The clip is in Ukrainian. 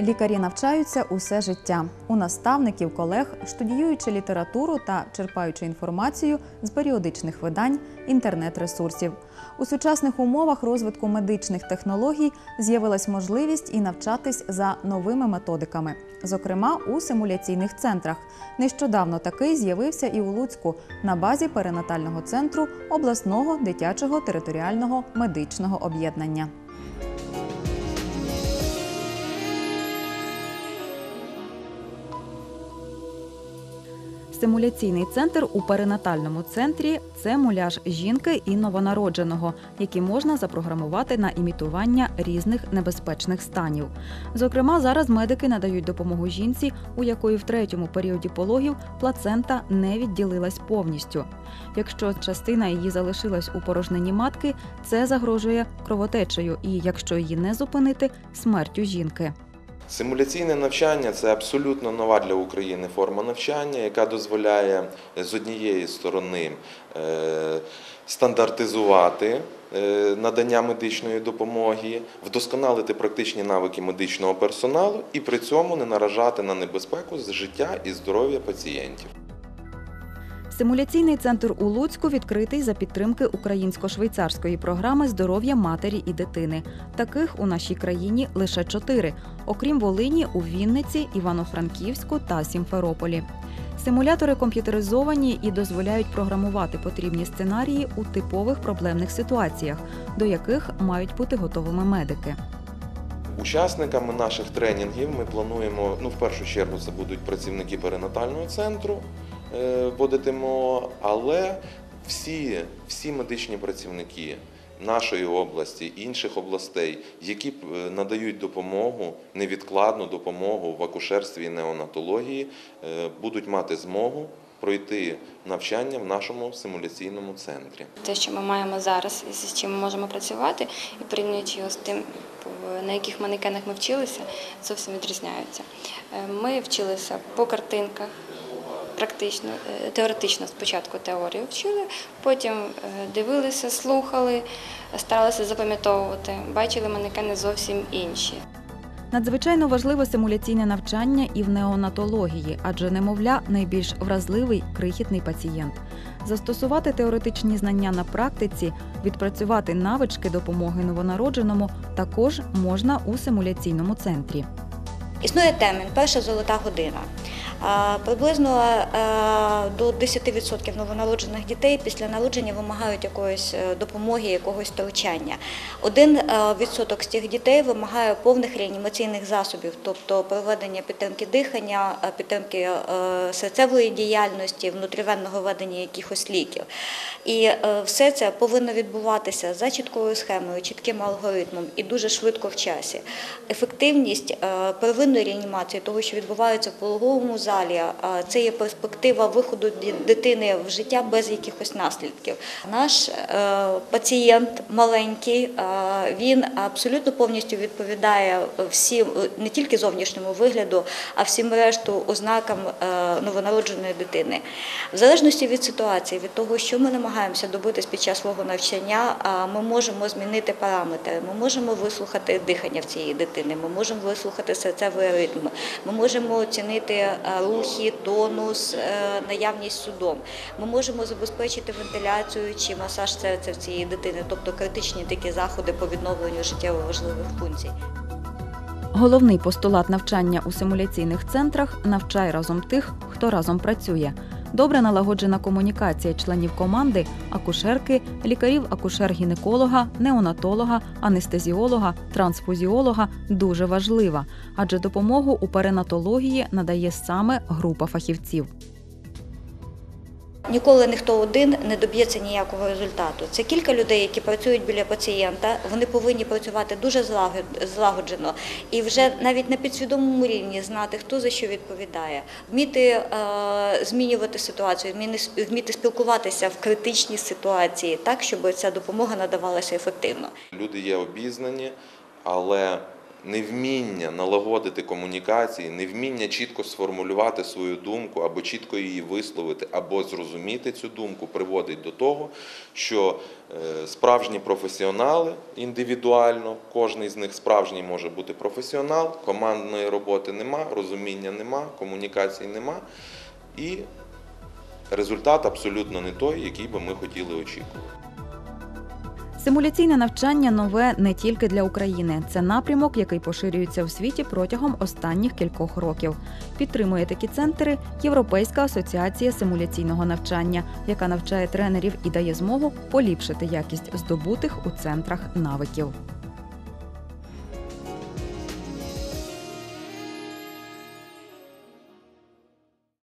Лікарі навчаються усе життя. У наставників, колег, студіюючи літературу та черпаючи інформацію з періодичних видань, інтернет-ресурсів. У сучасних умовах розвитку медичних технологій з'явилась можливість і навчатись за новими методиками, зокрема у симуляційних центрах. Нещодавно такий з'явився і у Луцьку на базі перинатального центру обласного дитячого територіального медичного об'єднання. Симуляційний центр у перинатальному центрі це муляж жінки і новонародженого, які можна запрограмувати на імітування різних небезпечних станів. Зокрема, зараз медики надають допомогу жінці, у якої в третьому періоді пологів плацента не відділилась повністю. Якщо частина її залишилась у порожнині матки, це загрожує кровотечею, і якщо її не зупинити, смертю жінки. Симуляційне навчання це абсолютно нова для України форма навчання, яка дозволяє з однієї сторони е, стандартизувати е, надання медичної допомоги, вдосконалити практичні навики медичного персоналу і при цьому не наражати на небезпеку життя і здоров'я пацієнтів. Симуляційний центр у Луцьку відкритий за підтримки українсько-швейцарської програми здоров'я матері і дитини. Таких у нашій країні лише чотири, окрім Волині, у Вінниці, Івано-Франківську та Сімферополі. Симулятори комп'ютеризовані і дозволяють програмувати потрібні сценарії у типових проблемних ситуаціях, до яких мають бути готовими медики. Учасниками наших тренінгів ми плануємо, ну в першу чергу це будуть працівники перинатального центру вводитимо, але всі, всі медичні працівники нашої області, інших областей, які е, надають допомогу, невідкладну допомогу в акушерстві і неонатології, е, будуть мати змогу пройти навчання в нашому симуляційному центрі. Те, що ми маємо зараз, і з чим ми можемо працювати, і порівнюючи його з тим, на яких манекенах ми вчилися, зовсім відрізняються. Е, Ми вчилися по картинках, практично, е, теоретично спочатку теорію вчили, потім е, дивилися, слухали, старалися запам'ятовувати, бачили манекени зовсім інші. Надзвичайно важливе симуляційне навчання і в неонатології, адже немовля найбільш вразливий крихітний пацієнт. Застосувати теоретичні знання на практиці, відпрацювати навички допомоги новонародженому також можна у симуляційному центрі. Існує термін перша золота година. Приблизно е, до 10% новонароджених дітей після народження вимагають якоїсь е, допомоги, якогось втручання. Один е, відсоток з цих дітей вимагає повних реанімаційних засобів, тобто проведення підтримки дихання, підтримки серцевої діяльності, внутрівенного введення якихось ліків. І все це повинно відбуватися за чіткою схемою, чітким алгоритмом і дуже швидко в часі. Ефективність первинної реанімації, того, що відбувається в пологовому залі, е, це є перспектива виходу дитини в життя без якихось наслідків. Наш е, пацієнт маленький, е, він абсолютно повністю відповідає всім не тільки зовнішньому вигляду, а всім решту ознакам новонародженої дитини. В залежності від ситуації, від того, що ми намагаємося добитись під час свого навчання, ми можемо змінити параметри. Ми можемо вислухати дихання в цієї дитини, ми можемо вислухати серцевий ритм, ми можемо оцінити рухи, тонус, е, наявність судом. Ми можемо забезпечити вентиляцію чи масаж серця в цієї дитини, тобто критичні такі заходи по відновленню життєво важливих функцій. Головний постулат навчання у симуляційних центрах навчай разом тих, хто разом працює. Добре налагоджена комунікація членів команди, акушерки, лікарів, акушер-гінеколога, неонатолога, анестезіолога, трансфузіолога дуже важлива, адже допомогу у перинатології надає саме група фахівців. Ніколи ніхто один не доб'ється ніякого результату. Це кілька людей, які працюють біля пацієнта. Вони повинні працювати дуже злагод- злагоджено і вже навіть на підсвідомому рівні знати, хто за що відповідає, вміти е, змінювати ситуацію, вміти спілкуватися в критичній ситуації, так щоб ця допомога надавалася ефективно. Люди є обізнані, але невміння налагодити комунікації, невміння чітко сформулювати свою думку або чітко її висловити, або зрозуміти цю думку, приводить до того, що е, справжні професіонали індивідуально, кожен з них справжній може бути професіонал, командної роботи нема, розуміння нема, комунікацій нема. І результат абсолютно не той, який би ми хотіли очікувати. Симуляційне навчання нове не тільки для України. Це напрямок, який поширюється у світі протягом останніх кількох років. Підтримує такі центри Європейська асоціація симуляційного навчання, яка навчає тренерів і дає змогу поліпшити якість здобутих у центрах навиків.